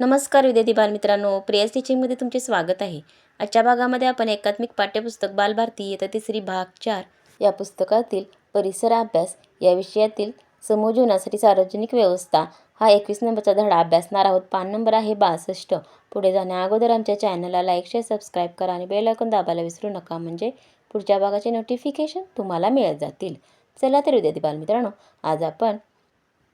नमस्कार विद्यार्थी बालमित्रांनो प्रियास टीचिंगमध्ये तुमचे स्वागत आहे. आजच्या भागामध्ये आपण एकात्मिक पाठ्यपुस्तक बालभारती येतं तिसरी भाग चार या पुस्तकातील परिसर अभ्यास या विषयातील समूह जीवनासाठी सार्वजनिक व्यवस्था हा एकवीस नंबरचा धडा अभ्यासणार आहोत. पान नंबर आहे बासष्ट. पुढे जाण्या अगोदर आमच्या चॅनलला लाईक शेअर सबस्क्राईब करा आणि बेल आयकॉन दाबायला विसरू नका. म्हणजे पुढच्या भागाचे नोटिफिकेशन तुम्हाला मिळत जातील. चला तर विद्यार्थी बालमित्रांनो आज आपण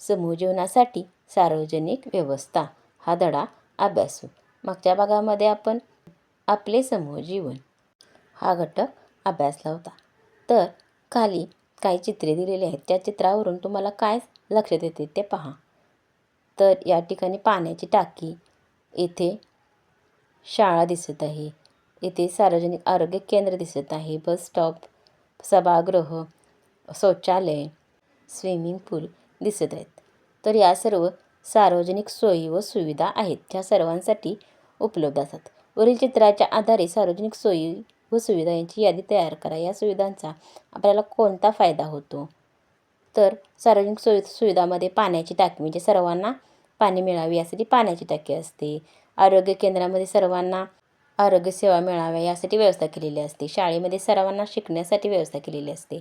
समूह जीवनासाठी सार्वजनिक व्यवस्था हा धडा अभ्यासू मागच्या भागामध्ये आपण आपले समूह जीवन. हा घटक अभ्यासला होता. तर खाली काही चित्रे दिलेली आहेत. त्या चित्रावरून तुम्हाला काय लक्षात येते ते पहा. तर या ठिकाणी पाण्याची टाकी येथे शाळा दिसत आहे. येथे सार्वजनिक आरोग्य केंद्र दिसत आहे. बस स्टॉप सभागृह शौचालय स्विमिंग पूल दिसत आहेत. तर या सर्व सार्वजनिक सोयी व सुविधा आहेत ज्या सर्वांसाठी उपलब्ध असतात. वरील चित्राच्या आधारे सार्वजनिक सोयी व सुविधा यांची यादी तयार करा. या सुविधांचा आपल्याला कोणता फायदा होतो? तर सार्वजनिक सोयी सुविधामध्ये पाण्याची टाकी म्हणजे सर्वांना पाणी मिळावे यासाठी पाण्याची टाकी असते. आरोग्य केंद्रामध्ये सर्वांना आरोग्यसेवा मिळाव्या यासाठी व्यवस्था केलेली असते. शाळेमध्ये सर्वांना शिकण्यासाठी व्यवस्था केलेली असते.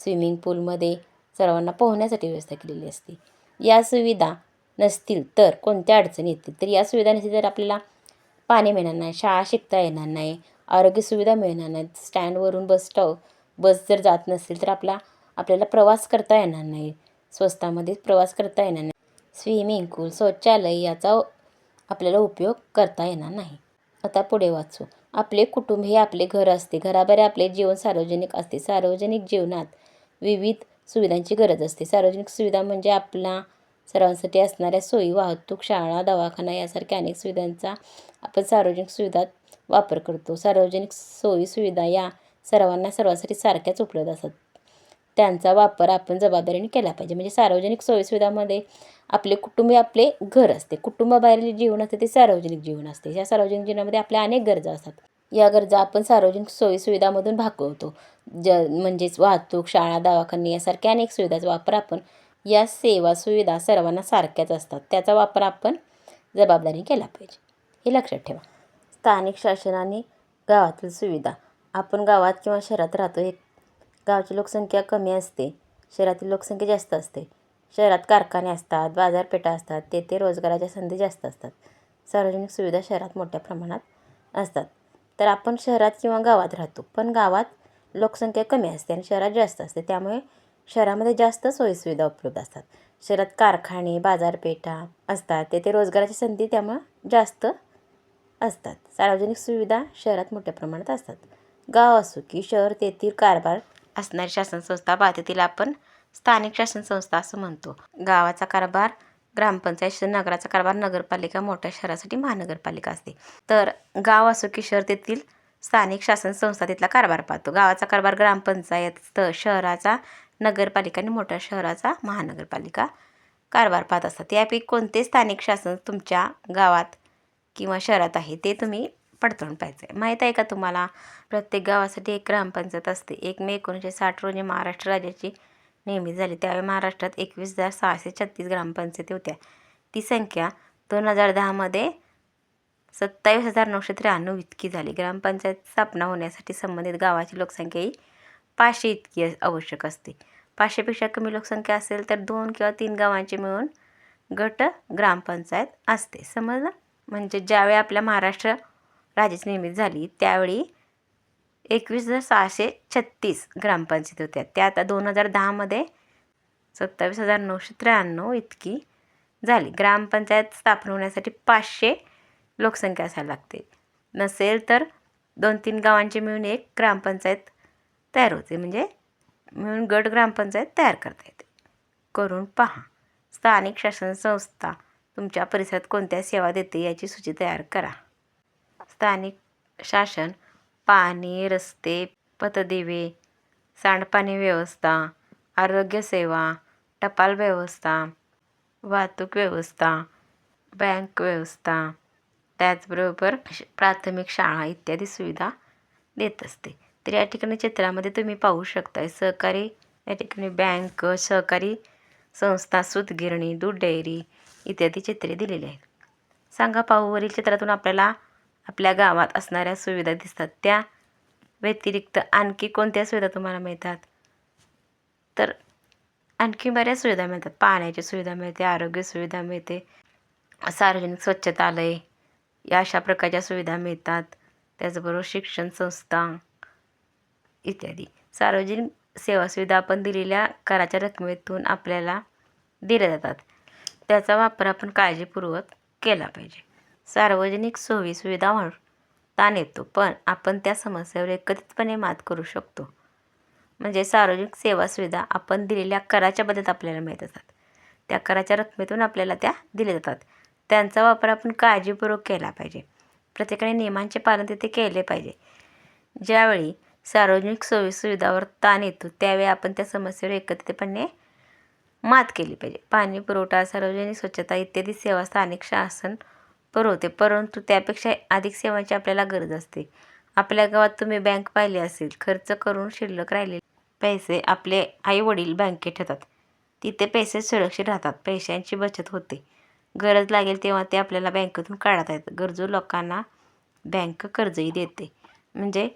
स्विमिंग पूलमध्ये सर्वांना पोहण्यासाठी व्यवस्था केलेली असते. या सुविधा नसतील तर कोणत्या अडचणी येतील? तर या सुविधा नसतील तर आपल्याला पाणी मिळणार नाही शाळा शिकता येणार नाही आरोग्य सुविधा मिळणार नाहीत स्टँडवरून बस स्टॉप बस जर जात नसेल तर आपला आपल्याला प्रवास करता येणार नाही. स्वस्तामध्ये प्रवास करता येणार नाही. स्विमिंग पूल शौचालय याचा आपल्याला उपयोग करता येणार नाही. आता पुढे वाचू. आपले कुटुंब हे आपले घर असते. घराबाहेर आपले जीवन सार्वजनिक असते. सार्वजनिक जीवनात विविध सुविधांची गरज असते. सार्वजनिक सुविधा म्हणजे आपला सर्वांसाठी असणाऱ्या सोयी वाहतूक शाळा दवाखाना यासारख्या अनेक सुविधांचा आपण सार्वजनिक सुविधात वापर करतो. सार्वजनिक सोयी सुविधा या सर्वांना सर्वांसाठी सारख्याच उपलब्ध असतात. त्यांचा वापर आपण जबाबदारीने केला पाहिजे. म्हणजे सार्वजनिक सोयीसुविधामध्ये आपले कुटुंब आपले घर असते. कुटुंबाबाहेर जे जीवन असते ते सार्वजनिक जीवन असते. या सार्वजनिक जीवनामध्ये आपल्या अनेक गरजा असतात. या गरजा आपण सार्वजनिक सोयीसुविधामधून भागवतो. ज म्हणजेच वाहतूक शाळा दवाखाने यासारख्या अनेक सुविधाचा वापर आपण या सेवा सुविधा सर्वांना सारख्याच असतात. त्याचा वापर आपण जबाबदारी केला पाहिजे. हे लक्षात ठेवा. स्थानिक शासनाने गावातील सुविधा. आपण गावात किंवा शहरात राहतो एक गावची लोकसंख्या कमी असते. शहरातील लोकसंख्या जास्त असते. शहरात कारखाने असतात बाजारपेठा असतात तेथे रोजगाराच्या संधी जास्त असतात. सार्वजनिक सुविधा शहरात मोठ्या प्रमाणात असतात. तर आपण शहरात किंवा गावात राहतो पण गावात लोकसंख्या कमी असते आणि शहरात जास्त असते. त्यामुळे शहरामध्ये जास्त सोयीसुविधा उपलब्ध असतात. शहरात कारखाने बाजारपेठा असतात. तेथे रोजगाराची संधी त्यामुळं जास्त असतात. सार्वजनिक सुविधा शहरात मोठ्या प्रमाणात असतात. गाव असो की शहर तेथील कारभार असणारी शासन संस्था बाधितील आपण स्थानिक शासन संस्था असं म्हणतो. गावाचा कारभार ग्रामपंचायत नगराचा कारभार नगरपालिका मोठ्या शहरासाठी महानगरपालिका असते. तर गाव असो की शहर तेथील स्थानिक शासन संस्था तिथला कारभार पाहतो. गावाचा कारभार ग्रामपंचायत तर शहराचा नगरपालिका आणि मोठ्या शहराचा महानगरपालिका कारभार पाहत असतात. यापैकी कोणते स्थानिक शासन तुमच्या गावात किंवा शहरात आहे ते तुम्ही पडताळून पाहायचं आहे. माहीत आहे का तुम्हाला? प्रत्येक गावासाठी एक ग्रामपंचायत असते. एक मे एकोणीसशे साठ रोजी महाराष्ट्र राज्याची नेहमी झाली. त्यावेळी महाराष्ट्रात एकवीस हजार सहाशे छत्तीस ग्रामपंचायती होत्या. ती संख्या दोन हजार दहामध्ये सत्तावीस हजार नऊशे त्र्याण्णव इतकी झाली. ग्रामपंचायत स्थापना होण्यासाठी संबंधित गावाची लोकसंख्या ही पाचशे इतकी आवश्यक असते. पाचशेपेक्षा कमी लोकसंख्या असेल तर दोन किंवा तीन गावांचे मिळून गट ग्रामपंचायत असते. समजलं? म्हणजे ज्यावेळी आपल्या महाराष्ट्र राज्याची निर्मिती झाली त्यावेळी एकवीस हजार सहाशे छत्तीस ग्रामपंचायत होत्या. त्या आता दोन हजार दहामध्ये सत्तावीस हजार नऊशे त्र्याण्णव इतकी झाली. ग्रामपंचायत स्थापन होण्यासाठी पाचशे लोकसंख्या असायला लागते. नसेल तर दोन तीन गावांचे मिळून एक ग्रामपंचायत तयार होते. म्हणजे मिळून गट ग्रामपंचायत तयार करता येते. करून पहा. स्थानिक शासन संस्था तुमच्या परिसरात कोणत्या सेवा देते याची सूची तयार करा. स्थानिक शासन पाणी रस्ते पतदिवे सांडपाणी व्यवस्था आरोग्यसेवा टपाल व्यवस्था वाहतूक व्यवस्था बँक व्यवस्था त्याचबरोबर प्राथमिक शाळा इत्यादी सुविधा देत असते. तर या ठिकाणी चित्रामध्ये तुम्ही पाहू शकताय सहकारी या ठिकाणी बँक सहकारी संस्था सूतगिरणी दूध डेअरी इत्यादी चित्रे दिलेली आहेत. सांगा पाहूवरील चित्रातून आपल्याला आपल्या गावात असणाऱ्या सुविधा दिसतात. त्या व्यतिरिक्त आणखी कोणत्या सुविधा तुम्हाला मिळतात? तर आणखी बऱ्याच सुविधा मिळतात. पाण्याची सुविधा मिळते आरोग्य सुविधा मिळते सार्वजनिक स्वच्छतालय या अशा प्रकारच्या सुविधा मिळतात. त्याचबरोबर शिक्षण संस्था इत्यादी. सार्वजनिक सेवा सुविधा आपण दिलेल्या कराच्या रकमेतून आपल्याला दिल्या जातात. त्याचा वापर आपण काळजीपूर्वक केला पाहिजे. सार्वजनिक सोयी सुविधांवर ताण येतो पण आपण त्या समस्येवर एकत्रितपणे मात करू शकतो. म्हणजे सार्वजनिक सेवा सुविधा आपण दिलेल्या कराच्या बदल्यात आपल्याला मिळत असतात. त्या कराच्या रकमेतून आपल्याला त्या दिल्या जातात. त्यांचा वापर आपण काळजीपूर्वक केला पाहिजे. प्रत्येकाने नियमांचे पालन तिथे केले पाहिजे. ज्यावेळी सार्वजनिक सोयी सुविधावर ताण येतो त्यावेळी आपण त्या समस्येवर एकत्रितपणे मात केली पाहिजे. पाणी पुरवठा सार्वजनिक स्वच्छता इत्यादी सेवा स्थानिक शासन पुरवते परंतु त्यापेक्षा अधिक सेवांची आपल्याला गरज असते. आपल्या गावात तुम्ही बँक पाहिली असेल खर्च करून शिल्लक राहिलेले पैसे आपले आई वडील बँकेत ठेवतात. तिथे पैसे सुरक्षित राहतात पैशांची बचत होते. गरज लागेल तेव्हा ते आपल्याला बँकेतून काढता येतं गरजू लोकांना बँक कर्जही देते. म्हणजे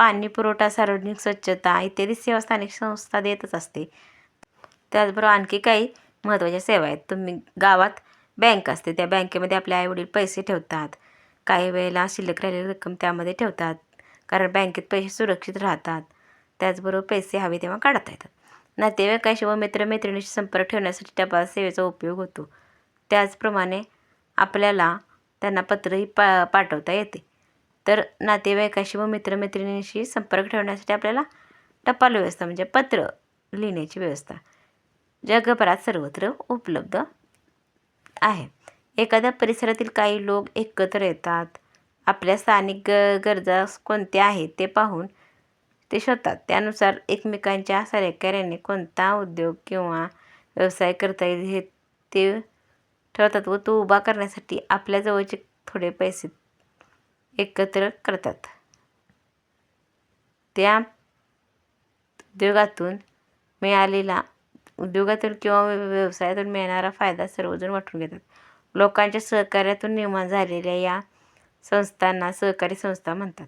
पाणी पुरवठा सार्वजनिक स्वच्छता इत्यादी सेवा स्थानिक संस्था देतच असते. त्याचबरोबर आणखी काही महत्त्वाच्या सेवा आहेत. तुम्ही गावात बँक असते. त्या बँकेमध्ये आपले आईवडील पैसे ठेवतात. काही वेळेला शिल्लक राहिलेली रक्कम त्यामध्ये ठेवतात. कारण बँकेत पैसे सुरक्षित राहतात. त्याचबरोबर पैसे हवे तेव्हा काढता येतात. नातेवाईकाशी व मित्रमैत्रिणीशी संपर्क ठेवण्यासाठी टपाल सेवेचा उपयोग होतो. त्याचप्रमाणे आपल्याला त्यांना पत्रही पा पाठवता येते. तर नातेवाईकाशी व मित्रमैत्रिणींशी संपर्क ठेवण्यासाठी आपल्याला टपाल व्यवस्था म्हणजे पत्र लिहिण्याची व्यवस्था जगभरात सर्वत्र उपलब्ध आहे. एखाद्या परिसरातील काही लोक एकत्र येतात. आपल्या स्थानिक ग गरजा कोणत्या आहेत ते पाहून ते शोधतात. त्यानुसार एकमेकांच्या सहकार्याने कोणता उद्योग किंवा व्यवसाय करता येईल हे ते ठरवतात व तो उभा करण्यासाठी आपल्याजवळचे थोडे पैसे एकत्र करतात. त्या उद्योगातून मिळालेला उद्योगातून किंवा व्यवसायातून मिळणारा फायदा सर्वजण वाटून घेतात. लोकांच्या सहकार्यातून निर्माण झालेल्या या संस्थांना सहकारी संस्था म्हणतात.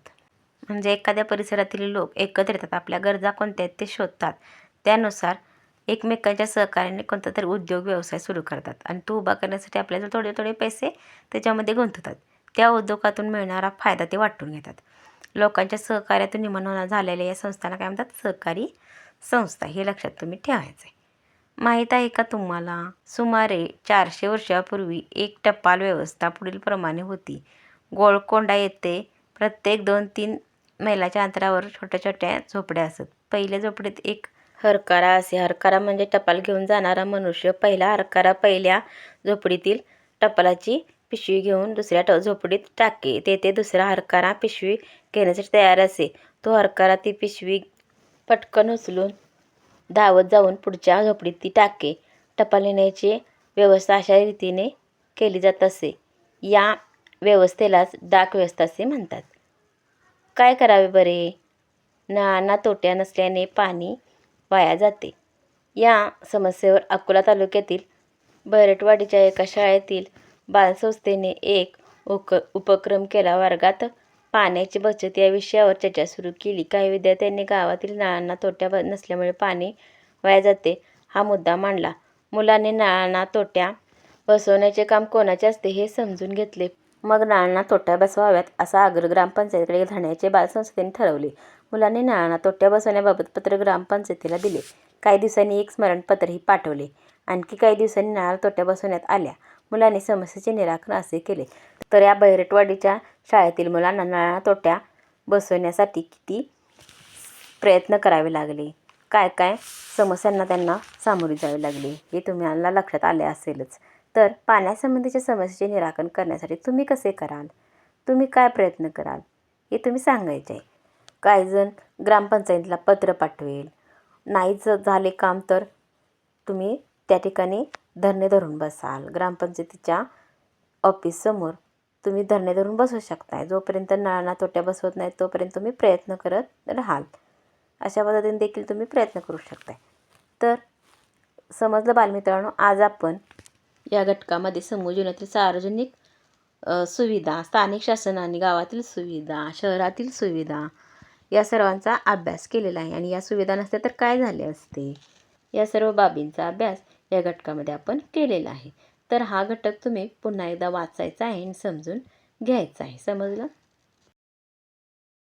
म्हणजे एखाद्या परिसरातील लोक एकत्र येतात आपल्या गरजा कोणत्या आहेत ते शोधतात. त्यानुसार एकमेकांच्या सहकार्याने कोणता तरी उद्योग व्यवसाय सुरू करतात आणि तो उभा करण्यासाठी आपल्याला थोडे थोडे पैसे त्याच्यामध्ये गुंतवतात त्या उद्योगातून मिळणारा फायदा ते वाटून घेतात. लोकांच्या सहकार्यातून निर्माण झालेल्या या संस्थांना काय म्हणतात? सहकारी संस्था. हे लक्षात तुम्ही ठेवायचं आहे माहीत आहे का तुम्हाला? सुमारे चारशे वर्षापूर्वी एक टपाल व्यवस्था पुढीलप्रमाणे होती. गोळकोंडा येथे प्रत्येक दोन तीन मैलाच्या अंतरावर छोट्या छोट्या झोपड्या असत. पहिल्या झोपडीत एक हरकारा असे. हरकारा म्हणजे टपाल घेऊन जाणारा मनुष्य. पहिला हरकारा पहिल्या झोपडीतील टपालाची पिशवी घेऊन दुसऱ्या झोपडीत टाके. तेथे दुसरा हरकारा पिशवी घेण्यासाठी तयार असे. तो हरकारा ती पिशवी पटकन उचलून धावत जाऊन पुढच्या झोपडीत ती टाके. टपाल नेण्याची व्यवस्था अशा रीतीने केली जात असे. या व्यवस्थेलाच डाक व्यवस्था असे म्हणतात. काय करावे बरे? नाना तोट्या नसल्याने पाणी वाया जाते. या समस्येवर अकोला तालुक्यातील बैरटवाडीच्या एका शाळेतील बालसंस्थेने एक उक उपक्रम केला. वर्गात पाण्याची बचत या विषयावर चर्चा सुरू केली. काही विद्यार्थ्यांनी गावातील नळांना तोट्या नसल्यामुळे पाणी वाया जाते हा मुद्दा मांडला. मुलांनी नळांना तोट्या बसवण्याचे काम कोणाचे असते हे समजून घेतले. मग नळांना तोट्या बसवाव्यात असा आग्रह ग्रामपंचायतीकडे धरण्याचे बालसंस्थेने ठरवले. मुलांनी नळांना तोट्या बसवण्याबाबत पत्र ग्रामपंचायतीला दिले. काही दिवसांनी एक स्मरणपत्रही पाठवले. आणखी काही दिवसांनी नळाला तोट्या बसवण्यात आल्या. मुलांनी समस्येचे निराकरण असे केले. तर या बैरटवाडीच्या शाळेतील मुलांना नळाला तोट्या बसवण्यासाठी किती प्रयत्न करावे लागले? काय काय समस्यांना त्यांना सामोरे जावे लागले? हे तुम्हाला लक्षात आले असेलच. तर पाण्यासंबंधीच्या समस्येचे निराकरण करण्यासाठी तुम्ही कसे कराल? तुम्ही काय प्रयत्न कराल? हे तुम्ही सांगायचे आहे. काही जण ग्रामपंचायतीला पत्र पाठवेल. नाहीच झाले काम तर तुम्ही त्या ठिकाणी धरणे धरून बसाल. ग्रामपंचायतीच्या ऑफिससमोर तुम्ही धरणे धरून बसू शकताय. जोपर्यंत नळांना तोट्या बसवत नाही तोपर्यंत तुम्ही प्रयत्न करत राहाल. अशा पद्धतीने देखील तुम्ही प्रयत्न करू शकताय. तर समजलं बालमित्रांनो आज आपण या घटकामध्ये समूह जीवनातील सार्वजनिक सुविधा स्थानिक शासनाने गावातील सुविधा शहरातील सुविधा या सर्वांचा अभ्यास केलेला आहे. आणि या सुविधा नसत्या तर काय झाले असते? या सर्व बाबींचा अभ्यास या घटकामध्ये आपण केलेला आहे. तर हा घटक तुम्ही पुन्हा एकदा वाचायचा आहे आणि समजून घ्यायचा आहे. समजलं?